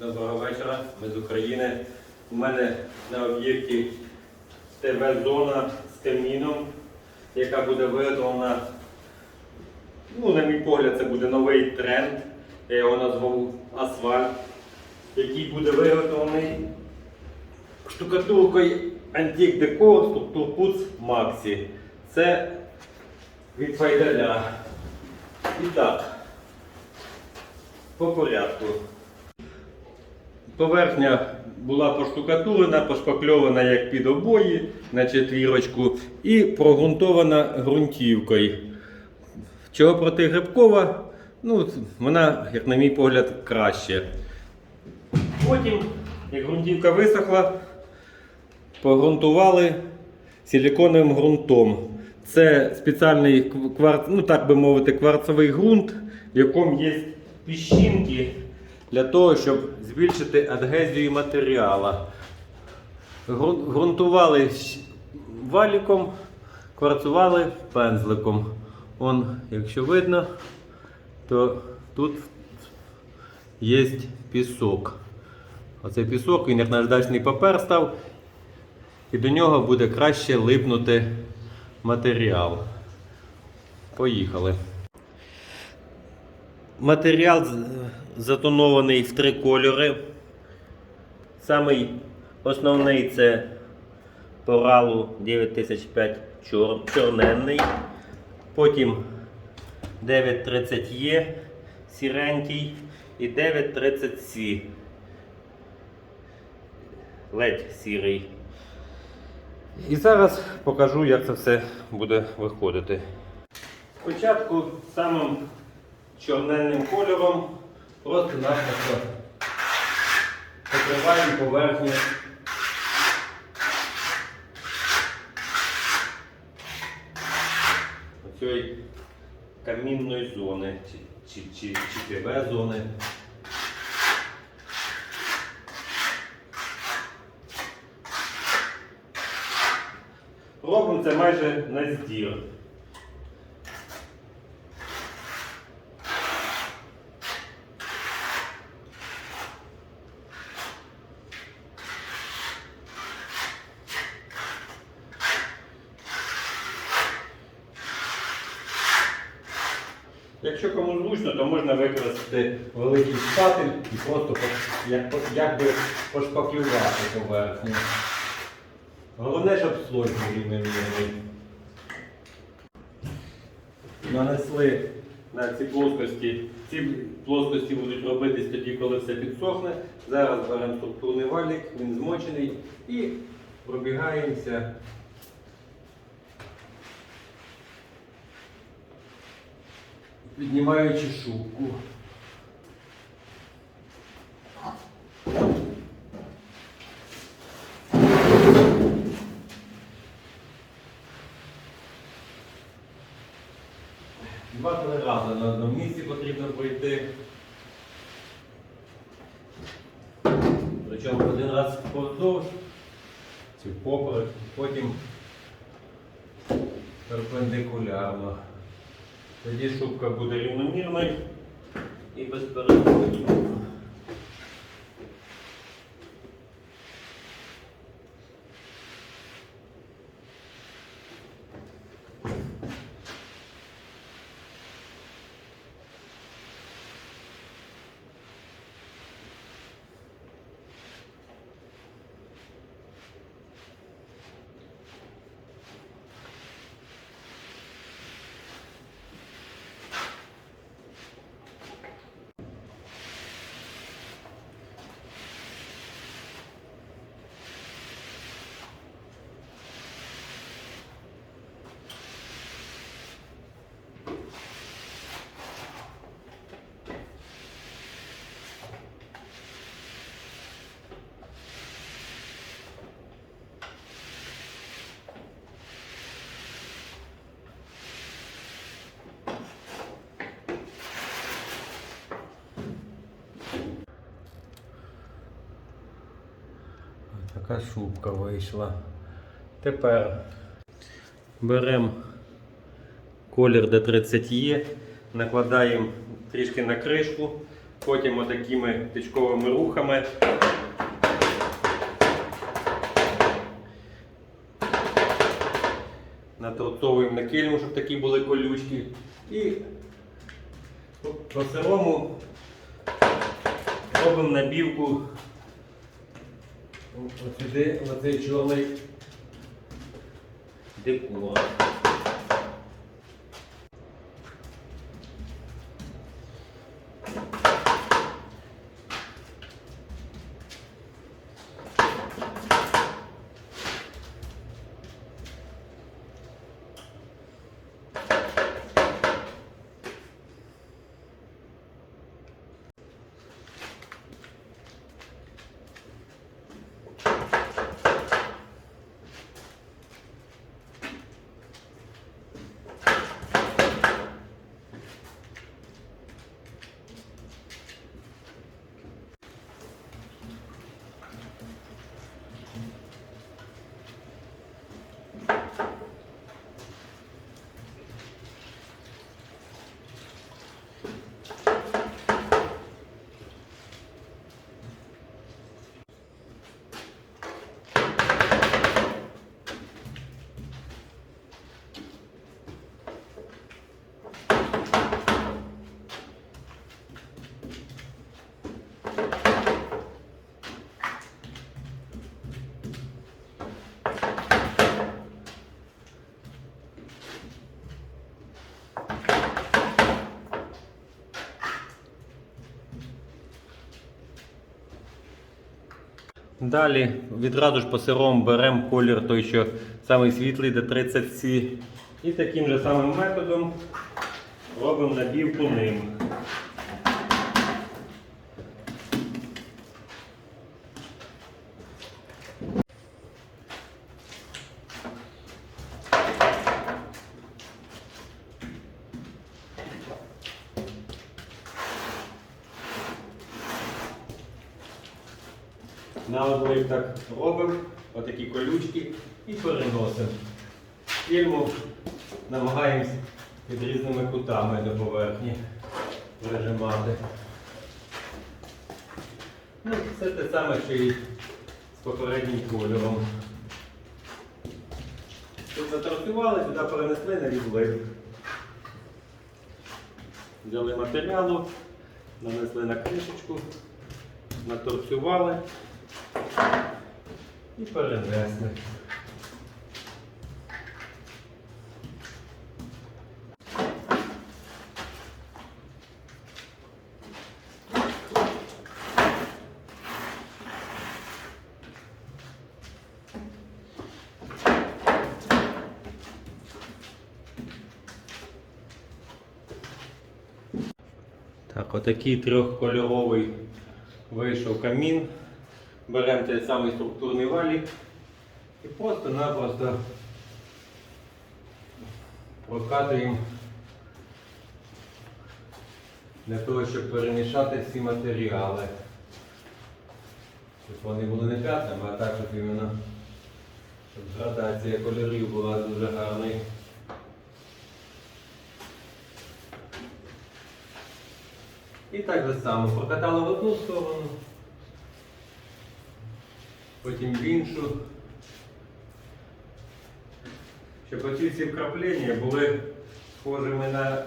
Доброго вечора, ми з України. У мене на об'єкті ТВ-зона з каміном, яка буде виготовлена. Ну, на мій погляд, це буде новий тренд. Я його назвав асфальт, який буде виготовлений штукатуркою Antique Deco Structure Maxi. Це від Файдаля. І так, по порядку. Поверхня була поштукатурена, пошпакльована як під обої на четвірочку і прогрунтована ґрунтівкою. Чого протигрибкова? Ну, вона, як на мій погляд, краще. Потім, як ґрунтівка висохла, погрунтували силіконовим ґрунтом. Це спеціальний кварц, ну так би мовити, кварцевий ґрунт, в якому є піщинки для того, щоб збільшити адгезію матеріалу. Гру- Ґрунтували щ- валіком, кварцували пензликом. Он, якщо видно, то тут є пісок. Оцей пісок, він як наждачний папер став, і до нього буде краще липнути матеріал. Поїхали. Матеріал затонований в три кольори. Самий основний це Поралу 9005 чор, чорненний. Потім 930Е сіренький і 930C. Ледь сірий. І зараз покажу, як це все буде виходити. Спочатку самим чорненним кольором просто-напросто покриваємо поверхню. Оцієї камінної зони чи, чи, чи ТВ зони. Робимо це майже на здір. Якщо кому зручно, то можна використати великий шпатель і просто як би пошпаклювати поверхню. Головне, щоб слой був рівномірний. Нанесли на ці плоскості. Ці плоскості будуть робитись тоді, коли все підсохне. Зараз беремо структурний валік, він змочений і пробігаємося. Піднімаючи шубку. Два-три рази на одному місці потрібно пройти. Причому один раз впродовж, чи поперек, потім перпендикулярно. Тоді шубка буде рівномірною і без переходів. Така шубка вийшла. Тепер беремо колір D30E, накладаємо трішки на кришку, Потім отакими тичковими рухами. Наторцовуємо на кельму, щоб такі були колючки. І по- сирому робимо набівку оцей чоловік декор. Далі відразу ж по сирому беремо колір той, що самий світлий де 30C. І таким же самим методом робимо набівку ним. На одних так робимо, отакі колючки і переносимо. Фільму намагаємось під різними кутами до поверхні прижимати. Ну, Це те саме, що і з попереднім кольором. Тут заторцювали, сюди перенесли на відлив. Взяли матеріалу, нанесли на кришечку, наторцювали і перенесли. Так, отакий трьохкольоровий вийшов камін. Беремо той самий структурний валік і просто-напросто прокатуємо для того, щоб перемішати всі матеріали. Щоб вони були не п'ятнами, а так, щоб іменно щоб градація кольорів була дуже гарною. І так же само прокатали в одну сторону, потім в іншу. Щоб оці всі вкраплення були схожими на,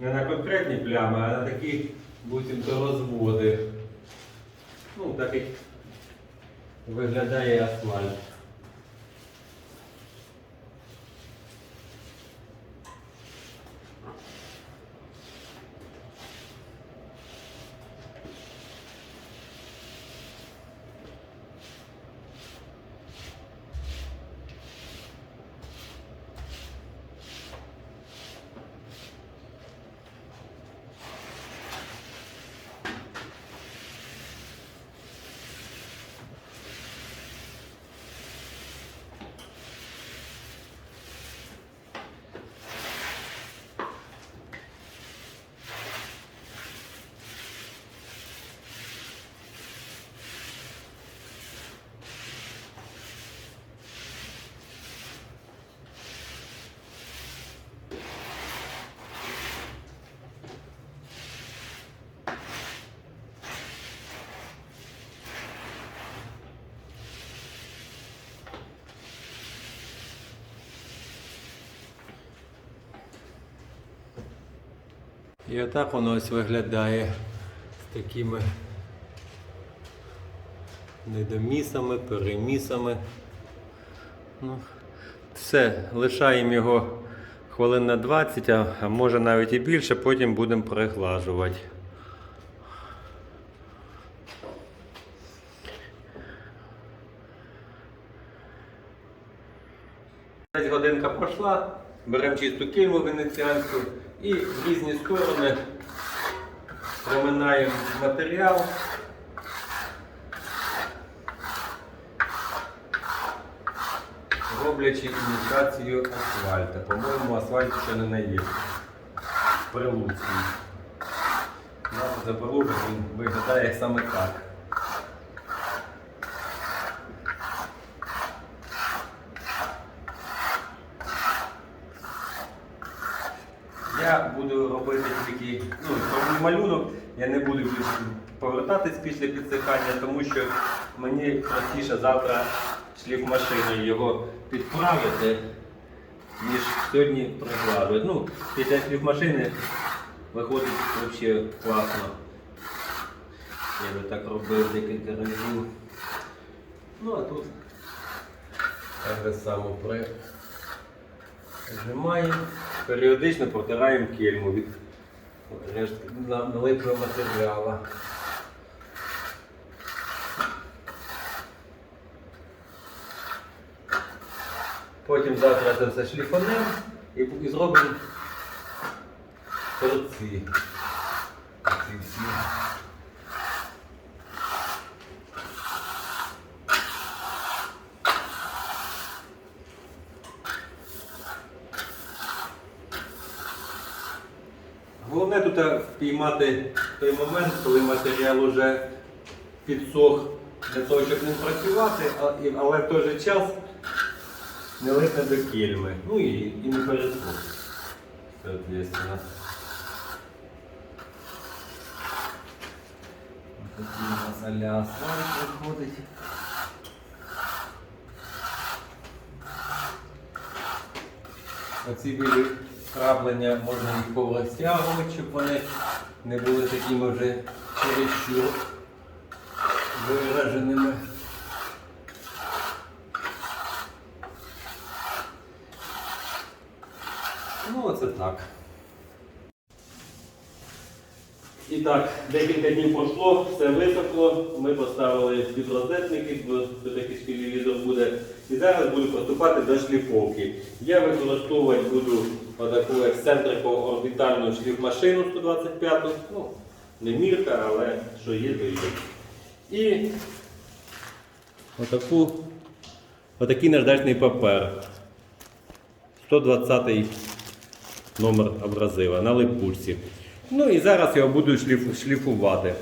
не на конкретні плями, а на такі буцімто розводи. Ну, так як виглядає асфальт. І отак воно ось виглядає з такими недомісами, перемісами. Ну, все, лишаємо його хвилин на 20, а, може навіть і більше, потім будемо переглажувати. Десь годинка пройшла, беремо чисту кільму венеціанську і в різні сторони проминаємо матеріал. Роблячи імітацію асфальта. По-моєму, асфальт ще не наїв. Прилуцький. Заполука він виглядає саме так. Я буду робити тільки ну, малюнок, я не буду повертатись після підсихання, тому що мені простіше завтра шліфмашиною його підправити, ніж сьогодні прикладувати. Ну, після шліфмашини виходить взагалі класно. Я би так робив декілька разів. Ну а тут так само при Зжимаємо, періодично протираємо кельму від рештки на- матеріалу. Потім завтра це все шліфанемо і зробимо торці. Ці всі. Головне тут впіймати той момент, коли матеріал вже підсох для того, щоб ним працювати, але в той же час не липне до кільми. Ну і, і не пересох. Соответственно. У нас а-ля асфальт виходить. Оці білі краплення можна їх поврозтягувати, щоб вони не були такими вже чересчур вираженими. Ну, оце так. І так, декілька днів пройшло, все висохло. Ми поставили підрозетники, бо такий телевізор буде. І зараз буду приступати до шліфовки. Я використовувати буду отаку ексцентрику орбітальну шліфмашину 125 Ну, не мірка, але що є, то є. І отаку, отакий наждачний папер. 120 номер абразива на липучці. Ну і зараз його буду шліф- шліфувати.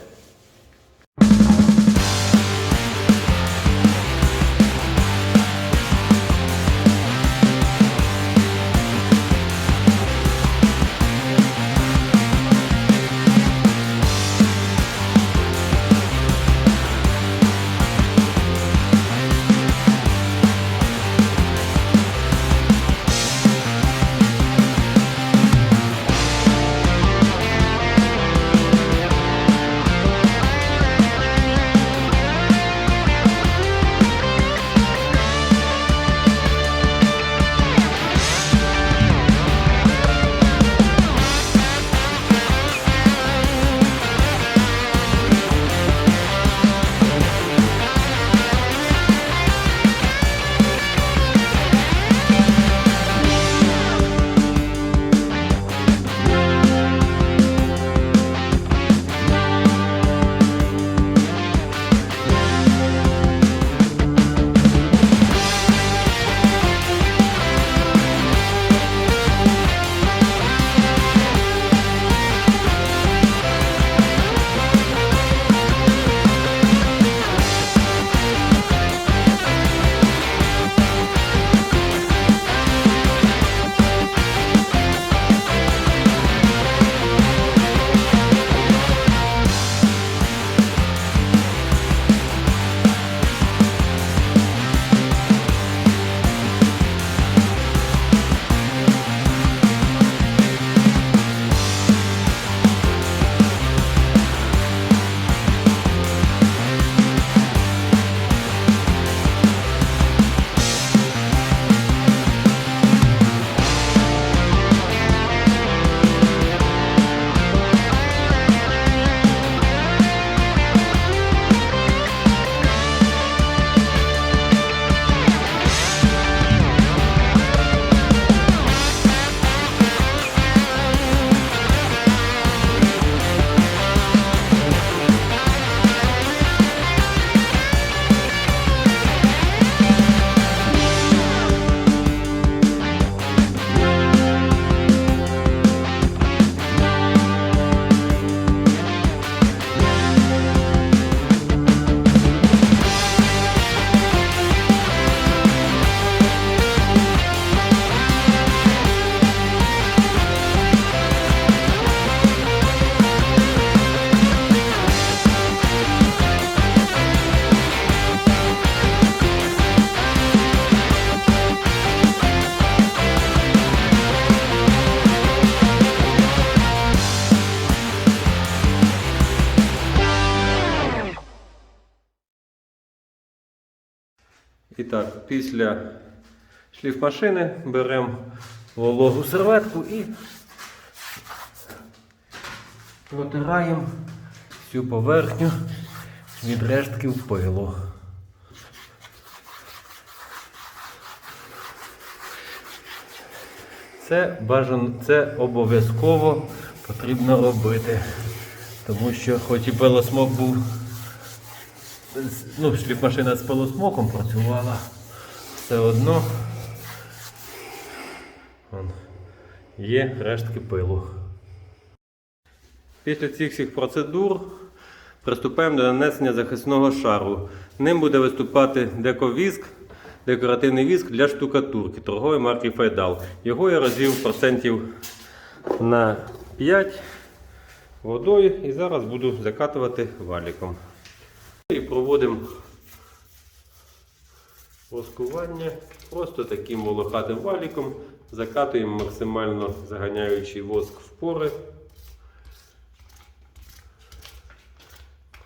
Після шліфмашини беремо вологу серветку і протираємо всю поверхню від рештків пилу. Це бажано, це обов'язково потрібно робити. Тому що хоч і пилосмок був, ну, шліфмашина з пилосмоком працювала, все одно вон, є рештки пилу. Після цих всіх процедур приступаємо до нанесення захисного шару. Ним буде виступати дековіск, декоративний віск для штукатурки торгової марки Файдал. Його я розвів процентів на 5 водою і зараз буду закатувати валіком. І проводимо воскування просто таким волохатим валіком. Закатуємо максимально заганяючи воск в пори.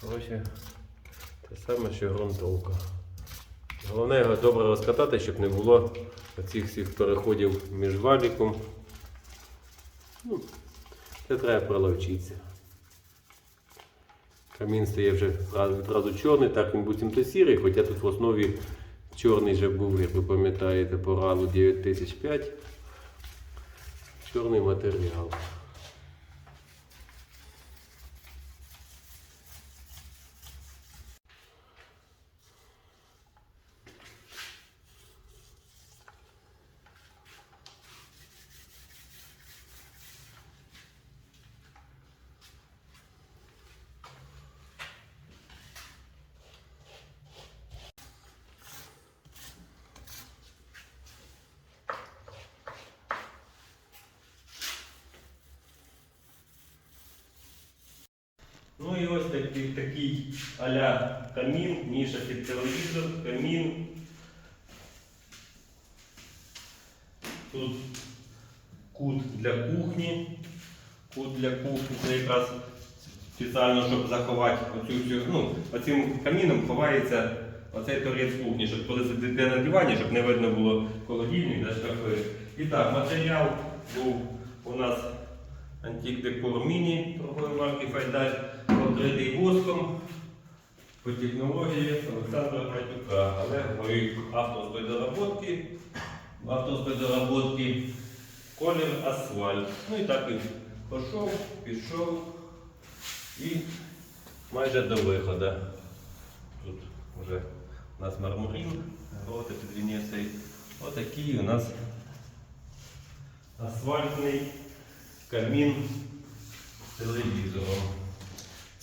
Коротше, те саме, що ґрунтовка. Головне його добре розкатати, щоб не було оцих всіх переходів між валіком. Ну, це треба приловчитися. Камін стає вже відразу чорний, так він буцімто сірий, хоча тут в основі чорний вже був, як ви пам'ятаєте, по ралу 9005. Чорний матеріал. Ну і ось такий, такий а-ля камін, ніша під телевізор, камін. Тут кут для кухні. Кут для кухні це якраз спеціально, щоб заховати оцю всю. Ну, оцим каміном ховається оцей торець кухні, щоб коли сидите на дивані, щоб не видно було холодильник, да, шкафи. І так, матеріал був у нас Антик Декор Міні торгової марки Файдаль, покритий воском по технології Олександра Пратюка. Але в моїй авторської доработки, авторської доработки колір асфальт. Ну і так він пішов, пішов і майже до виходу. Тут вже у нас мармурин, от під Венецією. Отакий у нас асфальтний камін телевізором.